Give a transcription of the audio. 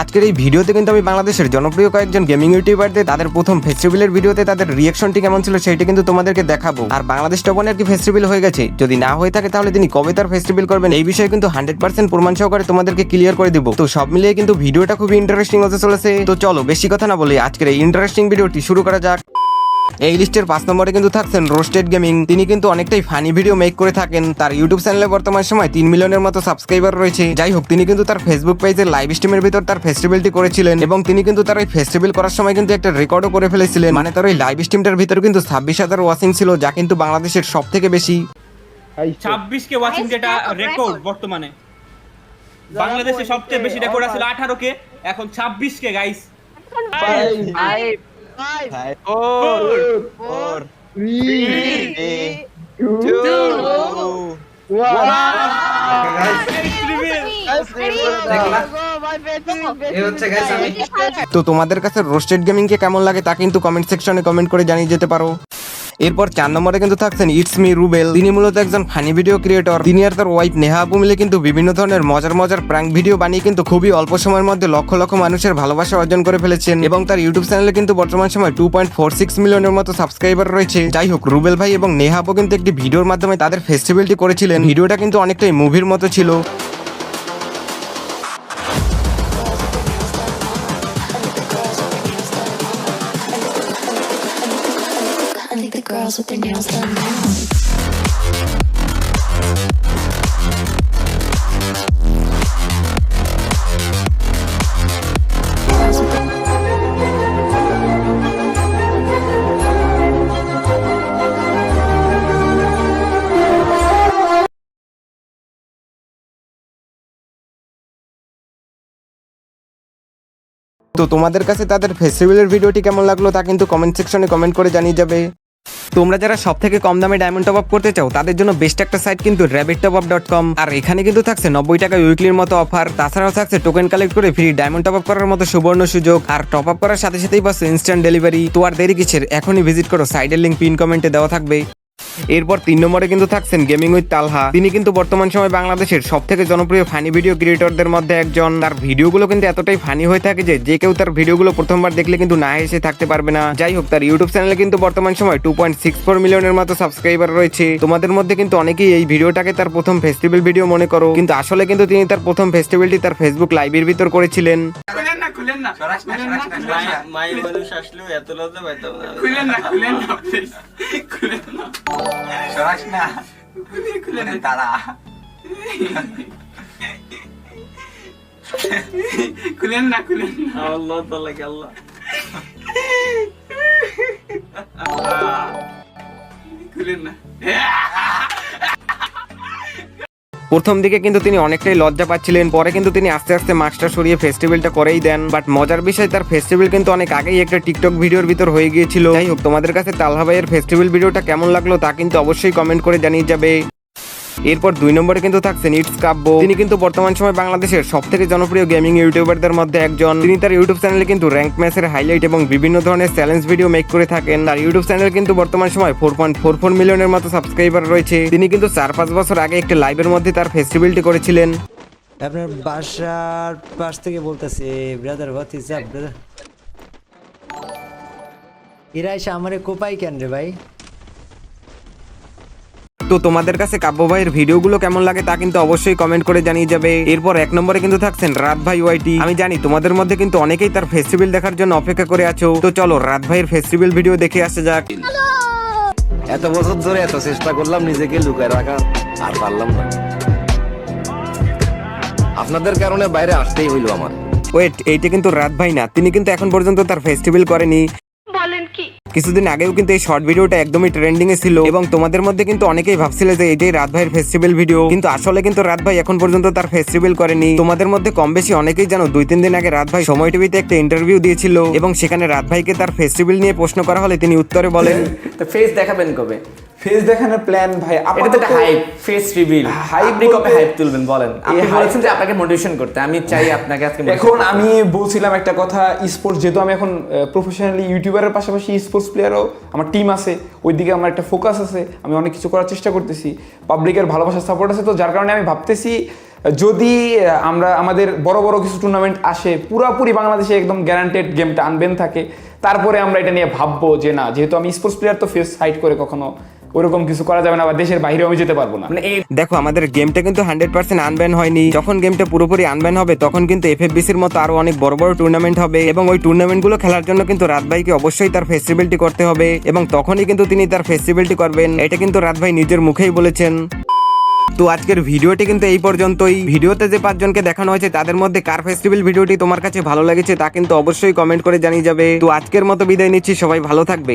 আজকের এই ভিডিওতে কিন্তু আমি বাংলাদেশের জনপ্রিয় কয়েকজন গেমিং ইউটিউবারদের তাদের প্রথম ফেস্টিভ্যালের ভিডিওতে তাদের রিয়েকশনটি কেমন ছিল সেটি কিন্তু তোমাদেরকে দেখাবো। আর বাংলাদেশ টপনের কি ফেস্টিভ্যাল হয়ে গেছে? যদি না হয়ে থাকে তাহলে তিনি কবে তার ফেস্টিভ্যাল করবেন? এই বিষয়ে কিন্তু হান্ড্রেড পার্সেন্ট প্রমাণ সহকারে তোমাদেরকে ক্লিয়ার করে দিব। তো সব মিলিয়ে কিন্তু ভিডিওটা খুবই ইন্টারেস্টিং হতে চলেছে। তো চলো, বেশি কথা না বলে আজকের এই ইন্টারেস্টিং ভিডিওটি শুরু করা যাক। এই লিস্টের পাঁচ নম্বরে কিন্তু থাকছেন রোস্টেড গেমিং তিনি কিন্তু অনেকটাই ফানি ভিডিও মেক করে থাকেন। তার ইউটিউব চ্যানেলে বর্তমান সময় তিন মিলিয়নের মতো সাবস্ক্রাইবার রয়েছে। যাই হোক তিনি কিন্তু তার ফেসবুক পেজের লাইভ স্ট্রিমের ভিতর তার ফেস্টিভ্যালটি করেছিলেন এবং তিনি কিন্তু তার এই ফেস্টিভ্যাল করার সময় কিন্তু একটা রেকর্ডও করে ফেলেছিলেন। মানে তার ওই লাইভ স্ট্রিমটার ভিতর কিন্তু ছাব্বিশ হাজার ওয়াচিং ছিল যা কিন্তু বাংলাদেশের সব থেকে বেশি ছাব্বিশ কে ওয়াচিং যেটা রেকর্ড বর্তমানে। বাংলাদেশে সবচেয়ে বেশি রেকর্ড আছিল আঠারো কে এখন ছাব্বিশ কে guys Five, four, three, two, তো তোমাদের কাছে রোস্টেড গেমিং কে কেমন লাগে তা কিন্তু কমেন্ট সেকশনে কমেন্ট করে জানিয়ে যেতে পারো। এরপর চার নম্বরে কিন্তু থাকছেন ইটস মি রুবেল তিনি মূলত একজন ফানি ভিডিও ক্রিয়েটর তিনি আর তার ওয়াইফ নেহা আপু মিলে কিন্তু বিভিন্ন ধরনের মজার মজার প্র্যাঙ্ক ভিডিও বানিয়ে কিন্তু খুবই অল্প সময়ের মধ্যে লক্ষ লক্ষ মানুষের ভালোবাসা অর্জন করে ফেলেছেন। এবং তার ইউটিউব চ্যানেলে কিন্তু বর্তমান সময় টু পয়েন্ট ফোর সিক্স মিলিয়নের মতো সাবস্ক্রাইবার রয়েছে। যাই হোক রুবেল ভাই এবং নেহা আপু কিন্তু একটি ভিডিওর মাধ্যমে তাদের ফেস্টিভ্যালটি করেছিলেন। ভিডিওটা কিন্তু অনেকটাই মুভির মতো ছিল। Girls with their nails done now. তো তোমাদের কাছে তাদের ফেস্টিভ্যালের ভিডিওটি কেমন লাগল তা কিন্তু কমেন্ট সেকশনে কমেন্ট করে জানিয়ে যাবে তোমরা যারা সব থেকে কম দামে ডায়মন্ড টপ আপ করতে চাও, তাদের জন্য বেস্ট একটা সাইট কিন্তু rabbit top up dot com আর এখানে কিন্তু থাকছে নব্বই টাকা উইকলির মতো অফার তাছাড়াও থাকছে টোকেন কালেক্ট করে ফ্রি ডায়মন্ড টপ আপ করার মতো সুবর্ণ সুযোগ। আর টপ আপ করার সাথে সাথেই পাচ্ছে ইনস্ট্যান্ট ডেলিভারি তো আর দেরি কিসের? এখনই ভিজিট করো সাইডের লিঙ্ক পিন কমেন্টে দেওয়া থাকবে। এরপর তিন নম্বরে কিন্তু থাকছেন গেমিং উইথ তালহা তিনি কিন্তু বর্তমান সময় বাংলাদেশের সব থেকে জনপ্রিয় ফানি ভিডিও ক্রিয়েটরদের মধ্যে একজন। তার ভিডিওগুলো কিন্তু এতটাই ফানি হয়ে থাকে যে যে কেউ তার ভিডিওগুলো প্রথমবার দেখলে কিন্তু না হেসে থাকতে পারবে না। যাই হোক, তার ইউটিউব চ্যানেলে কিন্তু বর্তমান সময় টু পয়েন্ট সিক্স ফোর মিলিয়নের মতো সাবস্ক্রাইবার রয়েছে। তোমাদের মধ্যে কিন্তু অনেকেই এই ভিডিওটাকে তার প্রথম ফেস্টিভ্যাল ভিডিও মনে করো। কিন্তু আসলে কিন্তু তিনি তার প্রথম ফেস্টিভ্যালটি তার ফেসবুক লাইভের ভিতর করেছিলেন। খুলেন না। খুলেন না খুলেন না। মাই মানুষ আসলেও এত লজ্জা পাইতাম না। খুলেন না খুলেন না প্লিজ খুলেন না। সরাস না। খুলেন না তারা। খুলেন না খুলেন না। আল্লাহ তাআলা কে আল্লাহ। খুলেন না। প্রথম দিকে কিন্তু তিনি অনেকটাই লজ্জা পাচ্ছিলেন, পরে কিন্তু তিনি আস্তে আস্তে মাস্কটা সরিয়ে ফেস্টিভ্যালটা করেই দেন। বাট মজার বিষয়, তার ফেস্টিভ্যাল কিন্তু অনেক আগেই একটা টিকটক ভিডিওর ভিতর হয়ে গিয়েছিল। যাই হোক, তোমাদের কাছে তালহা ভাইয়ের ফেস্টিভ্যাল ভিডিওটা কেমন লাগল তা কিন্তু অবশ্যই কমেন্ট করে জানিয়ে যাবে। এরপর দুই নম্বরে কিন্তু থাকছেন ইটস কাব্য। তিনি কিন্তু বর্তমান সময় বাংলাদেশের সব থেকে জনপ্রিয় গেমিং ইউটিউবারদের মধ্যে একজন। তিনি তার ইউটিউব চ্যানেলে কিন্তু র্যাঙ্ক ম্যাচের হাইলাইট এবং বিভিন্ন ধরনের চ্যালেঞ্জ ভিডিও মেক করে থাকেন। তার ইউটিউব চ্যানেল কিন্তু বর্তমান সময় ফোর পয়েন্ট ফোর ফোর মিলিয়নের মতো সাবস্ক্রাইবার রয়েছে। তিনি কিন্তু চার পাঁচ বছর আগে একটি লাইভের মধ্যে তার ফেস্টিভ্যালটি করেছিলেন। আপনার বাসার পাশ থেকে বলতেছে brother what is up brother এরা এসে আমারে কোপাই কেন রে ভাই? তো তোমাদের কাছে কাব্য ভাইয়ের ভিডিওগুলো কেমন লাগে তা কিন্তু অবশ্যই কমেন্ট করে জানিয়ে যাবে। এরপর এক নম্বরে কিন্তু থাকছেন রাত ভাই ওয়াইটি আমি জানি তোমাদের মধ্যে কিন্তু অনেকেই তার ফেস্টিভ্যাল দেখার জন্য অপেক্ষা করে আছো। তো চলো রাত ভাইয়ের ফেস্টিভ্যাল ভিডিও দেখে আসা যাক। এত বছর ধরে এত চেষ্টা করলাম নিজেকে লুকায় রাখা আর পারলাম না। আপনাদের কারণে বাইরে আসতেই হইল আমার। ওয়েট এইটা কিন্তু রাত ভাই না। তিনি কিন্তু এখন পর্যন্ত তার ফেস্টিভ্যাল করেনি। কি? কিছুদিন আগেও কিন্তু এই শর্ট ভিডিওটা একদমই ট্রেন্ডিং এ ছিল এবং তোমাদের মধ্যে কিন্তু অনেকেই ভাবছিল যে এটাই রাত ভাইয়ের ফেস্টিভ্যাল ভিডিও কিন্তু আসলে কিন্তু রাত ভাই এখন পর্যন্ত তার ফেস্টিভ্যাল করেনি। তোমাদের মধ্যে কম বেশি অনেকেই জানো দুই তিন দিন আগে রাত ভাই সময় টিভিতে একটা ইন্টারভিউ দিয়েছিল এবং সেখানে রাত ভাইকে তার ফেস্টিভ্যাল নিয়ে প্রশ্ন করা হলে তিনি উত্তরে বলেন তো ফেস দেখাবেন কবে? ফেস দেখানোর প্ল্যান ভাই একটা হাইপ ফেস রিভিল আপনি কবে হাইপ তুলবেন বলেন? আপনি বলেছেন যে আপনাকে মোটিভেশন করতে আমি চাই আপনাকে আজকে এখন আমি বলছিলাম একটা কথা স্পোর্টস যেহেতু আমি এখন প্রফেশনালি ইউটিউবারের পাশাপাশি স্পোর্টস প্লেয়ারও আমার টিম আছে ওইদিকে আমার একটা ফোকাস আছে আমি অনেক কিছু করার চেষ্টা করতেছি পাবলিকের ভালোবাসার সাপোর্ট আছে তো যার কারণে আমি ভাবতেছি যদি আমরা আমাদের বড় বড় কিছু টুর্নামেন্ট আসে পুরাপুরি বাংলাদেশে একদম গ্যারান্টেড গেমটা আনবেন থাকে তারপরে আমরা এটা নিয়ে ভাববো যে না যেহেতু আমি স্পোর্টস প্লেয়ার তো ফেস হাইট করে কখনো ওরকম কিছু করা যাবে না বা দেশের বাইরেও আমি যেতে পারব না। মানে এই দেখো, আমাদের গেমটা কিন্তু হান্ড্রেড পার্সেন্ট আনব্যান হয়নি। যখন গেমটা পুরোপুরি আনব্যান হবে, তখন কিন্তু এফ এফএফবিসির মতো আরও অনেক বড় বড় টুর্নামেন্ট হবে এবং ওই টুর্নামেন্টগুলো খেলার জন্য কিন্তু রাত ভাইকে অবশ্যই তার ফেস্টিভ্যালটি করতে হবে এবং তখনই কিন্তু তিনি তার ফেস্টিভ্যালটি করবেন। এটা কিন্তু রাত ভাই নিজের মুখেই বলেছেন। তো আজকের ভিডিওটি কিন্তু এই পর্যন্তই। ভিডিওতে যে পাঁচজনকে দেখানো হয়েছে, তাদের মধ্যে কার ফেস্টিভ্যাল ভিডিওটি তোমার কাছে ভালো লেগেছে তা কিন্তু অবশ্যই কমেন্ট করে জানিয়ে যাবে। তো আজকের মতো বিদায় নিচ্ছি, সবাই ভালো থাকবে।